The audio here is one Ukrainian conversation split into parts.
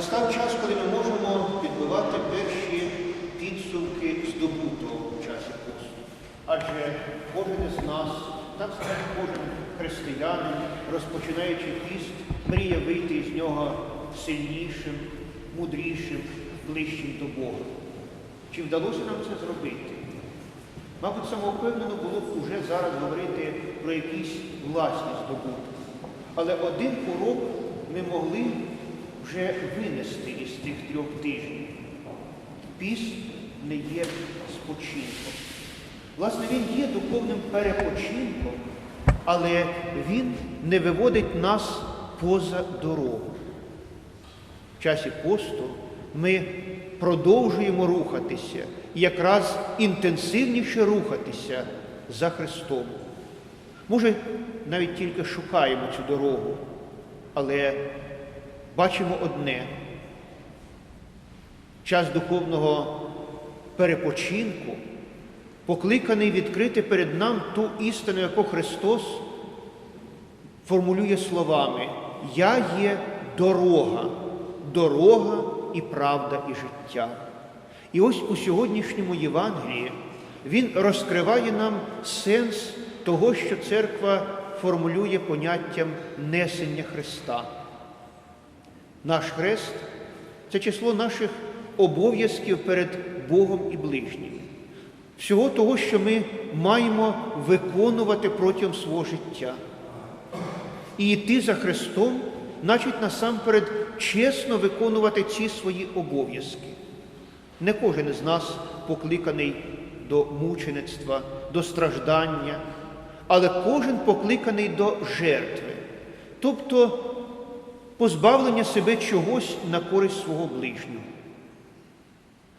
Настав час, коли ми можемо підбивати перші підсумки здобутого в часі посту. Адже кожен із нас, так само кожен християнин, розпочинаючи піст, мріє вийти з нього сильнішим, мудрішим, ближчим до Бога. Чи вдалося нам це зробити? Мабуть, самовпевнено було б уже зараз говорити про якісь власні здобутки. Але один урок ми могли вже винести із тих трьох тижнів. Піст не є спочинком. Власне, він є духовним перепочинком, але він не виводить нас поза дорогу. В часі посту ми продовжуємо рухатися, і якраз інтенсивніше рухатися за Христом. Може, навіть тільки шукаємо цю дорогу, але бачимо одне. Час духовного перепочинку покликаний відкрити перед нам ту істину, яку Христос формулює словами Я є дорога, дорога і правда, і життя. І ось у сьогоднішньому Євангелії він розкриває нам сенс того, що церква формулює поняттям несення Христа. Наш хрест це число наших обов'язків перед Богом і ближнім. Всього того, що ми маємо виконувати протягом свого життя. І йти за Христом, значить насамперед чесно виконувати ці свої обов'язки. Не кожен із нас покликаний до мучеництва, до страждання, але кожен покликаний до жертви, тобто позбавлення себе чогось на користь свого ближнього.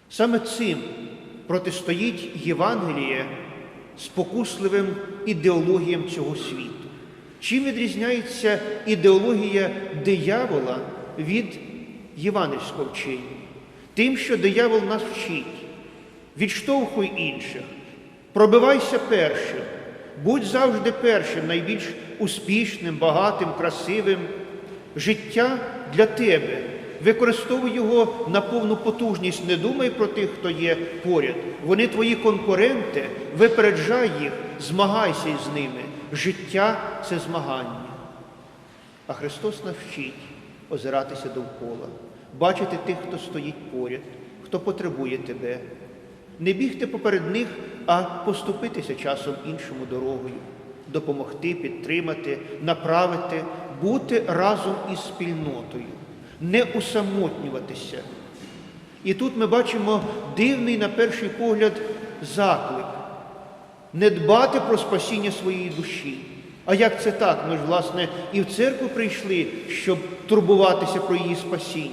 Саме цим протистоїть Євангеліє спокусливим ідеологіям цього світу. Чим відрізняється ідеологія диявола від євангельського вчення? Тим, що диявол нас вчить, відштовхуй інших, пробивайся першим, будь завжди першим, найбільш успішним, багатим, красивим. Життя для тебе. Використовуй його на повну потужність. Не думай про тих, хто є поряд. Вони твої конкуренти, випереджай їх, змагайся із ними. Життя це змагання. А Христос навчить озиратися довкола, бачити тих, хто стоїть поряд, хто потребує тебе. Не бігти поперед них, а поступитися часом іншому дорогою, допомогти, підтримати, направити, бути разом із спільнотою, не усамотнюватися. І тут ми бачимо дивний, на перший погляд, заклик не дбати про спасіння своєї душі. А як це так? Ми ж, власне, і в церкву прийшли, щоб турбуватися про її спасіння.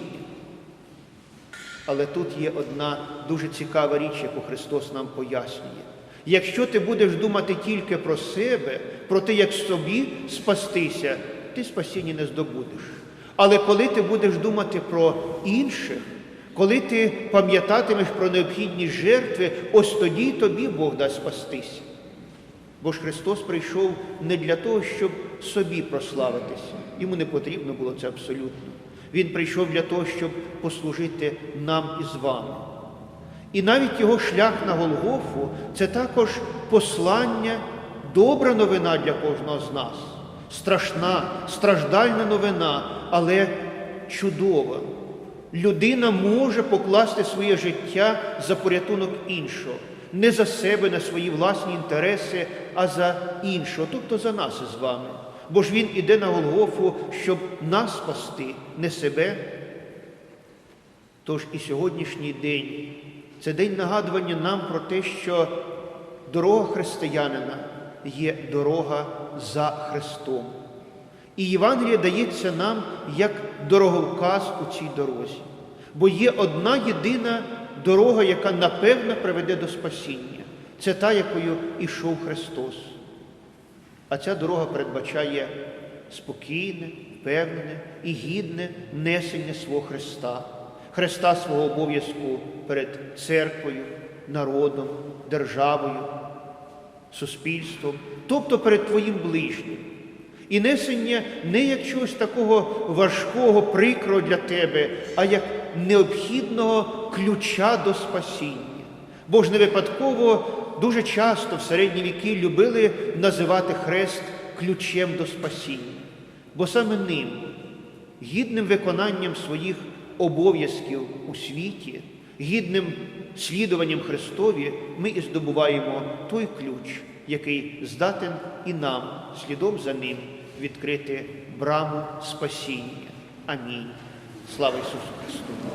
Але тут є одна дуже цікава річ, яку Христос нам пояснює. Якщо ти будеш думати тільки про себе, про те, як собі спастися, ти спасіння не здобудеш. Але коли ти будеш думати про інших, коли ти пам'ятатимеш про необхідність жертви, ось тоді тобі Бог дасть спастися. Бо ж Христос прийшов не для того, щоб собі прославитися. Йому не потрібно було це абсолютно. Він прийшов для того, щоб послужити нам і з вами. І навіть його шлях на Голгофу це також послання, добра новина для кожного з нас. Страшна, страждальна новина, але чудова. Людина може покласти своє життя за порятунок іншого, не за себе, на свої власні інтереси, а за іншого, тобто за нас із вами. Бо ж Він іде на Голгофу, щоб нас спасти, не себе. Тож і сьогоднішній день це день нагадування нам про те, що дорога християнина є дорога за Христом. І Євангеліє дається нам як дороговказ у цій дорозі. Бо є одна єдина дорога, яка напевно приведе до спасіння. Це та, якою ішов Христос. А ця дорога передбачає спокійне, впевнене і гідне несення свого Христа, Христа свого обов'язку перед церквою, народом, державою, суспільством, тобто перед твоїм ближнім. І несення не як чогось такого важкого, прикрого для тебе, а як необхідного ключа до спасіння. Бо ж не випадково дуже часто в середні віки любили називати хрест ключем до спасіння, бо саме ним, гідним виконанням своїх обов'язків у світі, гідним слідуванням Христові, ми і здобуваємо той ключ, який здатен і нам, слідом за ним, відкрити браму спасіння. Амінь. Слава Ісусу Христу!